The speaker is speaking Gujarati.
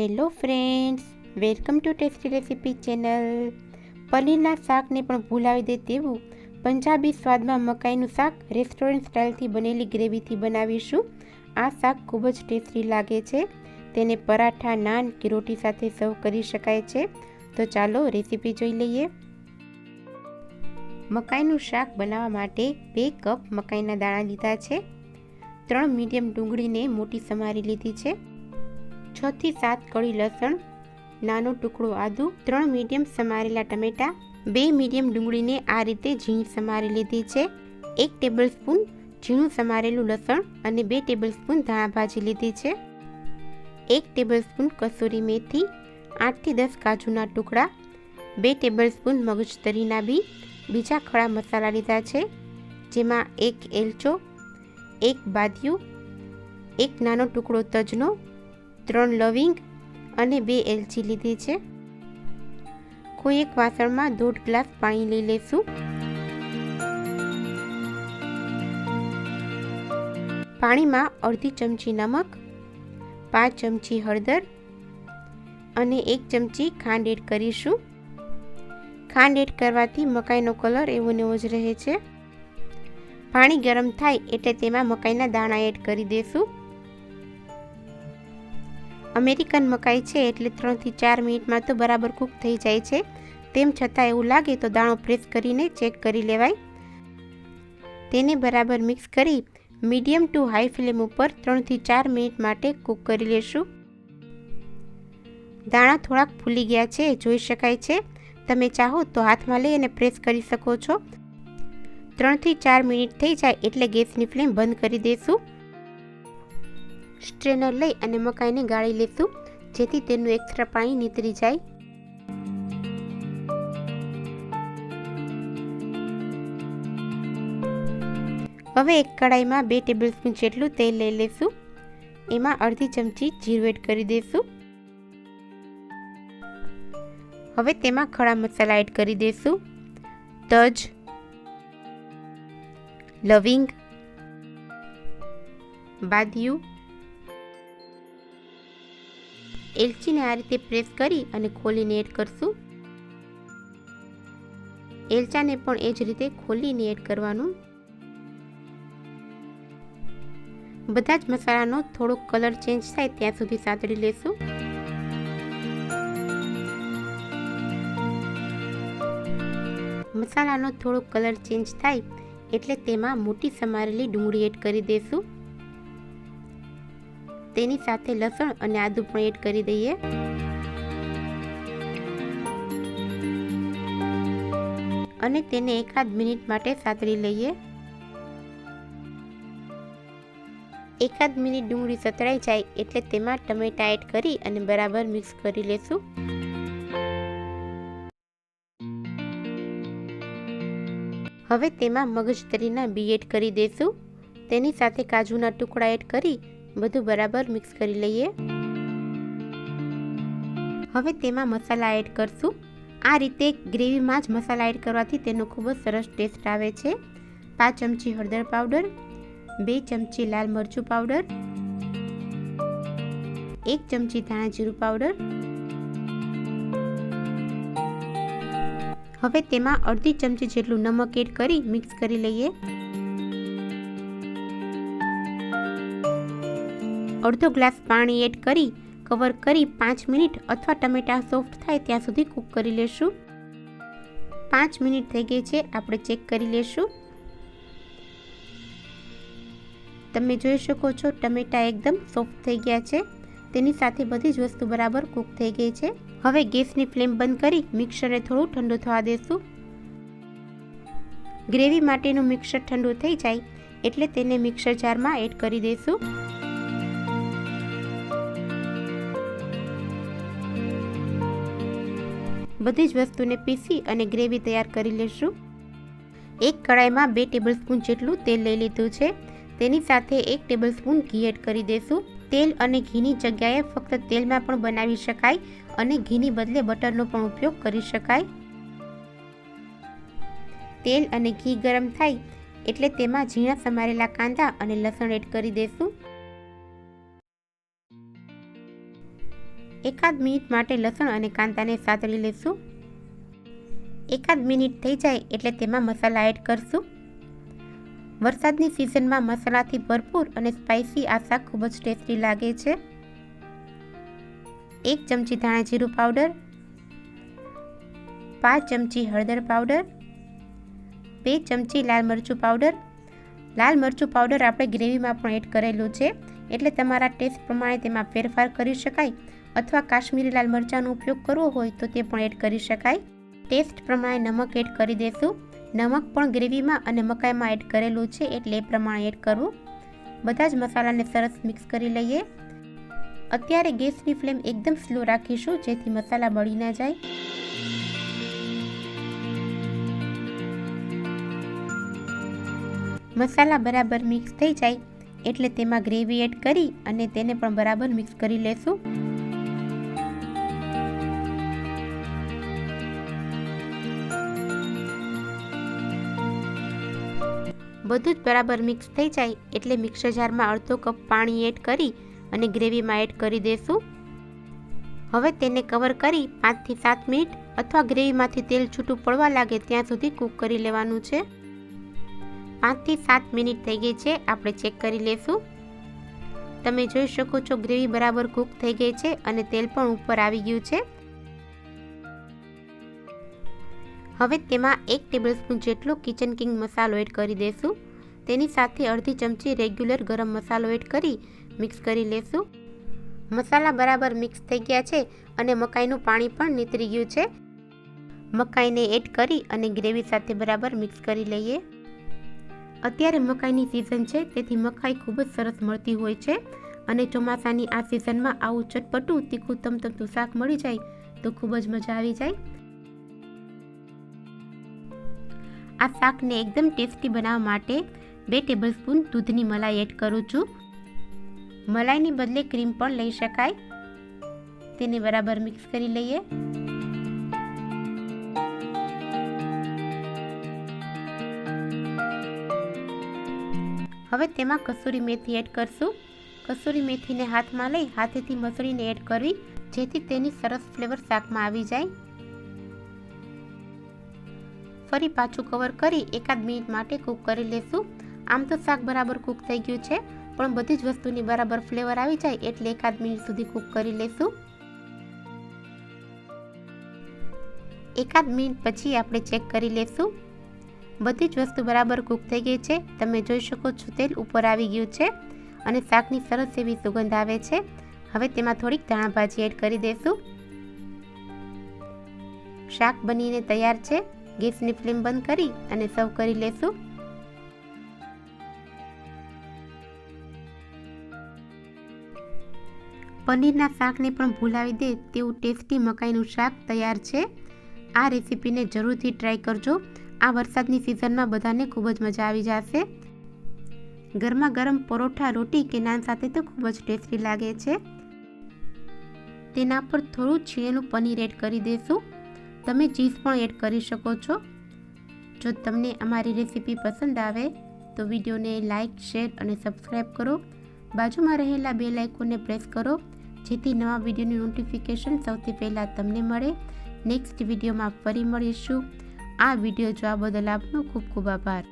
Hello friends welcome to tasty recipe channel પનીરના શાકને પણ ભૂલાવી દે તેવું પંજાબી સ્વાદમાં મકાઈનું શાક રેસ્ટોરન્ટ સ્ટાઇલથી બનેલી ગ્રેવીથી બનાવીશું. આ શાક ખૂબ જ ટેસ્ટી લાગે છે. તેને પરાઠા, નાન કે રોટી સાથે સર્વ કરી શકાય છે. તો ચાલો રેસીપી જોઈ લઈએ. મકાઈનું શાક બનાવવા માટે બે કપ મકાઈના દાણા લીધા છે. ત્રણ મીડિયમ ડુંગળીને મોટી સમારી લીધી છે. છ થી સાત કળી લસણ, નાનો ટુકડો આદુ, ત્રણ મીડિયમ સમારેલા ટમેટાં, બે મીડિયમ ડુંગળીને આ રીતે ઝીણી સમારી લીધી છે. એક ટેબલ સ્પૂન ઝીણું સમારેલું લસણ અને બે ટેબલ સ્પૂન ધાણા ભાજી લીધી છે. એક ટેબલ સ્પૂન કસૂરી મેથી, આઠથી દસ કાજુના ટુકડા, બે ટેબલ સ્પૂન મગજતરીના બી, બીજા ખડા મસાલા લીધા છે, જેમાં એક એલચો, એક બાદિયું, એક નાનો ટુકડો તજનો ત્રણ લવિંગ અને બે એલચી લીધી છે. કોઈ એક વાસણમાં દોઢ ગ્લાસ પાણી લઈ લેશું. પાણીમાં અડધી ચમચી નમક, પાંચ ચમચી હળદર અને એક ચમચી ખાંડ એડ કરીશું. ખાંડ એડ કરવાથી મકાઈનો કલર એવો ને એવો જ રહે છે. પાણી ગરમ થાય એટલે તેમાં મકાઈના દાણા એડ કરી દેશું. અમેરિકન મકાઈ છે એટલે ત્રણથી ચાર મિનિટમાં તો બરાબર કૂક થઈ જાય છે. તેમ છતાં એવું લાગે તો દાણો પ્રેસ કરીને ચેક કરી લેવાય. તેને બરાબર મિક્સ કરી મીડિયમ ટુ હાઈ ફ્લેમ ઉપર ત્રણથી ચાર મિનિટ માટે કૂક કરી લેશું. દાણા થોડાક ફૂલી ગયા છે, જોઈ શકાય છે. તમે ચાહો તો હાથમાં લઈ અને પ્રેસ કરી શકો છો. ત્રણથી ચાર મિનિટ થઈ જાય એટલે ગેસની ફ્લેમ બંધ કરી દઈશું સ્ટ્રેનર લઈ અને મકાઈને ગાળી લેશું, જેથી તેનું એક્સ્ટ્રા પાણી નીતરી જાય. હવે એક કડાઈમાં બે ટેબલ સ્પૂન જેટલું તેલ લઈ લેશું. એમાં અડધી ચમચી જીરું એડ કરી દઈશું હવે તેમાં ખડા મસાલા એડ કરી દઈશું તજ, લવિંગ, બાદિયું એલચીને આ રીતે પ્રેસ કરી અને ખોલીને એડ કરશું. એલચાને પણ એ જ રીતે ખોલીને એડ કરવાનું. બધા જ મસાલાનો થોડો કલર ચેન્જ થાય ત્યાં સુધી સાતળી લેશું. મસાલાનો થોડો કલર ચેન્જ થાય એટલે તેમાં મોટી સમારેલી ડુંગળી એડ કરી દઈશું તેની સાથે લસણ અને આદુ પણ એડ કરી દઈએ. અને તેને એકાદ મિનિટ માટે સાતળી લઈએ. એકાદ મિનિટ ડુંગળી સતળાઈ જાય એટલે તેમાં ટમેટા એડ કરી અને બરાબર મિક્સ કરી લેશું. હવે તેમાં મગજતરીના બી એડ કરી દઈશું તેની સાથે કાજુના ટુકડા એડ કરી બધું બરાબર મિક્સ કરી લઈએ. હવે તેમાં મસાલા એડ કરશું. આ રીતે ગ્રેવીમાં જ મસાલા એડ કરવાથી તેનો ખૂબ જ સરસ ટેસ્ટ આવે છે. પાંચ ચમચી હળદર પાવડર, બે ચમચી લાલ મરચું પાવડર, એક ચમચી ધાણા જીરું પાવડર. હવે તેમાં અડધી ચમચી જેટલું નમક એડ કરી મિક્સ કરી લઈએ. અડધો ગ્લાસ પાણી એડ કરી કવર કરી પાંચ મિનિટ અથવા ટમેટા સોફ્ટ થાય ત્યાં સુધી કૂક કરી લેશું. પાંચ મિનિટ થઈ ગઈ છે, આપણે ચેક કરી લેશું. તમે જોઈ શકો છો, ટમેટા એકદમ સોફ્ટ થઈ ગયા છે. તેની સાથે બધી જ વસ્તુ બરાબર કૂક થઈ ગઈ છે. હવે ગેસની ફ્લેમ બંધ કરી, મિક્સરને થોડું ઠંડુ થવા દેશું. ગ્રેવી માટેનું મિક્સર ઠંડુ થઈ જાય, એટલે તેને મિક્સર જારમાં એડ કરી દઈશું બધી જ વસ્તુને પીસી અને ગ્રેવી તૈયાર કરી લેશું. એક કડાઈમાં બે ટેબલ સ્પૂન જેટલું તેલ લઈ લીધું છે. તેની સાથે એક ટેબલ સ્પૂન ઘી એડ કરી દઈશું તેલ અને ઘીની જગ્યાએ ફક્ત તેલમાં પણ બનાવી શકાય અને ઘીની બદલે બટરનો પણ ઉપયોગ કરી શકાય. તેલ અને ઘી ગરમ થાય એટલે તેમાં ઝીણા સમારેલા કાંદા અને લસણ એડ કરી દઈશું એકાદ મિનિટ માટે લસણ અને કાંદાને સાતળી લેશું. એકાદ મિનિટ થઈ જાય એટલે તેમાં મસાલા એડ કરશું. વરસાદની સિઝનમાં મસાલાથી ભરપૂર અને સ્પાઇસી આ શાક ખૂબ જ ટેસ્ટી લાગે છે. એક ચમચી ધાણા જીરું પાવડર, પાંચ ચમચી હળદર પાવડર, બે ચમચી લાલ મરચું પાવડર. લાલ મરચું પાવડર આપણે ગ્રેવીમાં પણ એડ કરેલું છે. એટલે તમારા ટેસ્ટ પ્રમાણે તેમાં ફેરફાર કરી શકાય. અથવા કાશ્મીરી લાલ મરચાંનો ઉપયોગ કરવો હોય તો તે પણ એડ કરી શકાય. ટેસ્ટ પ્રમાણે નમક એડ કરી દેશું. નમક પણ ગ્રેવીમાં અને મકાઈમાં એડ કરેલું છે એટલે એ પ્રમાણે એડ કરવું. બધા જ મસાલાને સરસ મિક્સ કરી લઈએ. અત્યારે ગેસની ફ્લેમ એકદમ સ્લો રાખીશું જેથી મસાલા બળી ના જાય. મસાલા બરાબર મિક્સ થઈ જાય એટલે તેમાં ગ્રેવી એડ કરી અને તેને પણ બરાબર મિક્સ કરી લેશું. બધું જ બરાબર મિક્સ થઈ જાય એટલે મિક્સર જારમાં અડધો કપ પાણી એડ કરી અને ગ્રેવીમાં એડ કરી દેશું. હવે તેને કવર કરી પાંચથી સાત મિનિટ અથવા ગ્રેવીમાંથી તેલ છૂટું પડવા લાગે ત્યાં સુધી કૂક કરી લેવાનું છે. પાંચથી સાત મિનિટ થઈ ગઈ છે, આપણે ચેક કરી લેશું. તમે જોઈ શકો છો ગ્રેવી બરાબર કૂક થઈ ગઈ છે અને તેલ પણ ઉપર આવી ગયું છે. હવે તેમાં એક ટેબલસ્પૂન જેટલો કિચન કિંગ મસાલો એડ કરી દેશું. તેની સાથે અડધી ચમચી રેગ્યુલર ગરમ મસાલો એડ કરી મિક્સ કરી લેશું. મસાલા બરાબર મિક્સ થઈ ગયા છે અને મકાઈનું પાણી પણ નીતરી ગયું છે. મકાઈને એડ કરી અને ગ્રેવી સાથે બરાબર મિક્સ કરી લઈએ. અત્યારે મકાઈની સિઝન છે, તેથી મકાઈ ખૂબ જ સરસ મળતી હોય છે અને ચોમાસાની આ સિઝનમાં આવું ચટપટું, તીખું, તમતમતું શાક મળી જાય તો ખૂબ જ મજા આવી જાય. આ શાકને એકદમ ટેસ્ટી બનાવવા માટે બે ટેબલસ્પૂન દૂધની મલાઈ એડ કરું છું. મલાઈની બદલે ક્રીમ પણ લઈ શકાય. તેને બરાબર મિક્સ કરી લઈએ. હવે તેમાં કસૂરી મેથી એડ કરશું. કસૂરી મેથીને હાથમાં લઈ હાથેથી મસળીને એડ કરવી, જેથી તેની સરસ ફ્લેવર શાકમાં આવી જાય. ફરી પાછું કવર કરી એકાદ મિનિટ માટે કૂક કરી લેશું. આમ તો શાક બરાબર કૂક થઈ ગયું છે, પણ બધી જ વસ્તુની બરાબર ફ્લેવર આવી જાય એટલે એકાદ મિનિટ સુધી કૂક કરી લેશું. એકાદ મિનિટ પછી આપણે ચેક કરી લેશું. બધી જ વસ્તુ બરાબર કૂક થઈ ગઈ છે, તમે જોઈ શકો છો તેલ ઉપર આવી ગયું છે અને શાકની સરસ એવી સુગંધ આવે છે. હવે તેમાં થોડીક ધાણા ભાજી એડ કરી દઈશું શાક બનીને તૈયાર છે. ગેસની ફ્લેમ બંધ કરી અને સર્વ કરી લેશું. પનીરના શાકને પણ ભૂલાવી દે તેવું ટેસ્ટી મકાઈનું શાક તૈયાર છે. આ રેસીપીને જરૂરથી ટ્રાય કરજો. આ વરસાદની સિઝનમાં બધાને ખૂબ જ મજા આવી જશે. ગરમા ગરમ પરોઠા, રોટી કે નાન સાથે તો ખૂબ જ ટેસ્ટી લાગે છે. તેના પર થોડું છીણેલું પનીર એડ કરી દેશું. તમે ચીઝ પણ એડ કરી શકો છો. જો તમને અમારી રેસીપી પસંદ આવે, તો વિડીયોને લાઇક શેર અને સબસ્ક્રાઈબ કરો. બાજુમાં રહેલા બે લાઇકોને પ્રેસ કરો, જેથી નવા વિડીયોની નોટિફિકેશન સૌથી પહેલાં તમને મળે. નેક્સ્ટ વિડીયોમાં ફરી મળીશું. આ વીડિયો જોવા બદલ આપનો ખૂબ ખૂબ આભાર.